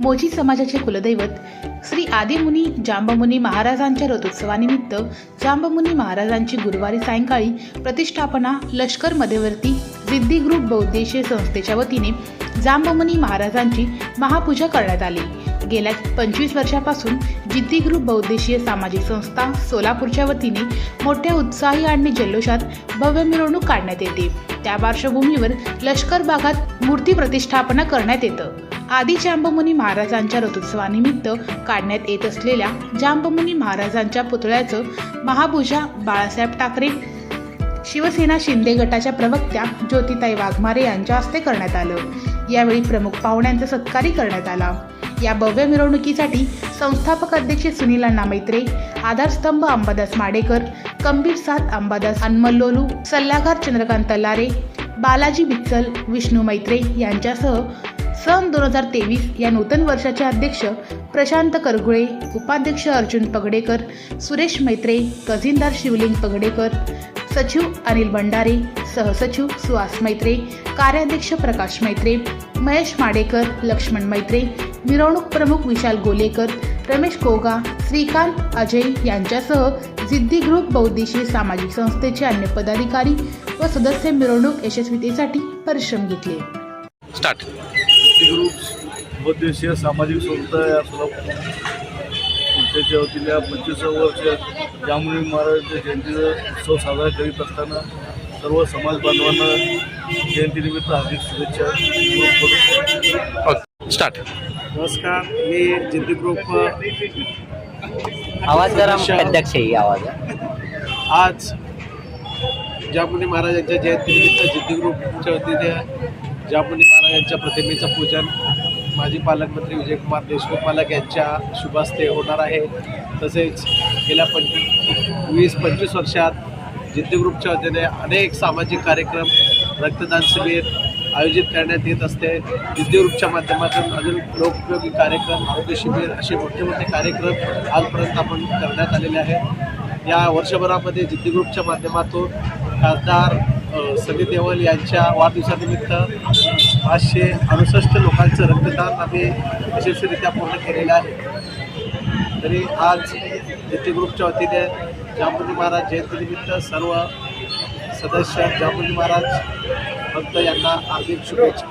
मोची समाजाचे कुलदैवत श्री आदिमुनी जांबमुनी महाराजांच्या रथोत्सवानिमित्त जांबमुनी महाराजांची गुरुवारी सायंकाळी प्रतिष्ठापना लष्कर मध्यवर्ती रिद्धी ग्रुप बहुद्देशीय संस्थेच्या वतीने जांबमुनी महाराजांची महापूजा करण्यात आली. गेल्या पंचवीस वर्षापासून जिद्दी ग्रुप बहुद्देशीय सामाजिक संस्था सोलापूरच्या वतीने मोठ्या उत्साही आणि जल्लोषात भव्य मिरवणूक काढण्यात येते. त्या पार्श्वभूमीवर लष्कर भागात मूर्ती प्रतिष्ठापना करण्यात येतं. आदी जांबमुनी महाराजांच्या रथोत्सवानिमित्त काढण्यात येत असलेल्या जांबमुनी महाराजांच्या पुतळ्याचं महापूजा बाळासाहेब ठाकरे शिवसेना शिंदे गटाच्या प्रवक्त्या ज्योतिताई वाघमारे यांच्या हस्ते करण्यात आलं. यावेळी प्रमुख पाहुण्यांचा सत्कारही करण्यात आला. या भव्य मिरवणुकीसाठी संस्थापक अध्यक्ष सुनील अण्णा मैत्रे आधारस्तंभ अंबादास माडेकर कंबीर साथ अंबादास अन्मल्लोलू सल्लागार चंद्रकांत तल्लारे बालाजी बिच्चल विष्णू मैत्रे यांच्यासह सन दोन हजार तेवीस या नूतन वर्षाचे अध्यक्ष प्रशांत करगुळे उपाध्यक्ष अर्जुन पगडेकर सुरेश मैत्रे खजिनदार शिवलिंग पगडेकर सचिव अनिल भंडारे सहसचिव सुहास मैत्रे कार्याध्यक्ष प्रकाश मैत्रे महेश माडेकर लक्ष्मण मैत्रे मिरवणूक प्रमुख विशाल गोलेकर रमेश कोगा श्रीकांत अजय यांच्यासह जिद्दी ग्रुप बौद्धिशी सामाजिक संस्थेचे अन्य पदाधिकारी व सदस्य मिरवणूक यशस्वीतेसाठी परिश्रम घेतले. ग्रुप बहुद्देशीय सामाजिक संस्था या सोलापूर संस्थेच्या वतीने या पंचवीसावं वर्ष जांभुणी महाराजांच्या जयंतीचा उत्सव साजरा करीत असताना सर्व समाज बांधवांना जयंतीनिमित्त हार्दिक शुभेच्छा. स्टार्ट. नमस्कार मी जिद्दी ग्रुप आवाज जरा अध्यक्ष- आवाज. आज जामुनी महाराजांच्या जयंतीनिमित्त जिद्दी ग्रुपच्या वतीने जामुनी यांच्या प्रतिमेचं पूजन माजी पालकमंत्री विजयकुमार देशमुख पालक यांच्या शुभास्ते होणार आहे. तसेच गेल्या पंचवीस वीस पंचवीस वर्षात जिद्दी ग्रुपच्या वतीने अनेक सामाजिक कार्यक्रम रक्तदान शिबिर आयोजित करण्यात येत असते. जिद्दी ग्रुपच्या माध्यमातून अजून लोकोपयोगी कार्यक्रम आरोग्य शिबिर असे मोठे मोठे कार्यक्रम आजपर्यंत आपण करण्यात आलेले आहेत या वर्षभरामध्ये जिद्दी ग्रुपच्या माध्यमातून खासदार सनी देवल यांच्या वाढदिवसानिमित्त पाचशे अडुसष्ट लोकांचं रक्तदान आम्ही यशस्वीरित्या पूर्ण केलेलं आहे. तरी आज जिद्दी ग्रुपच्या वतीने जामुनी महाराज जयंतीनिमित्त सर्व सदस्य जामुनी महाराज भक्त यांना हार्दिक शुभेच्छा.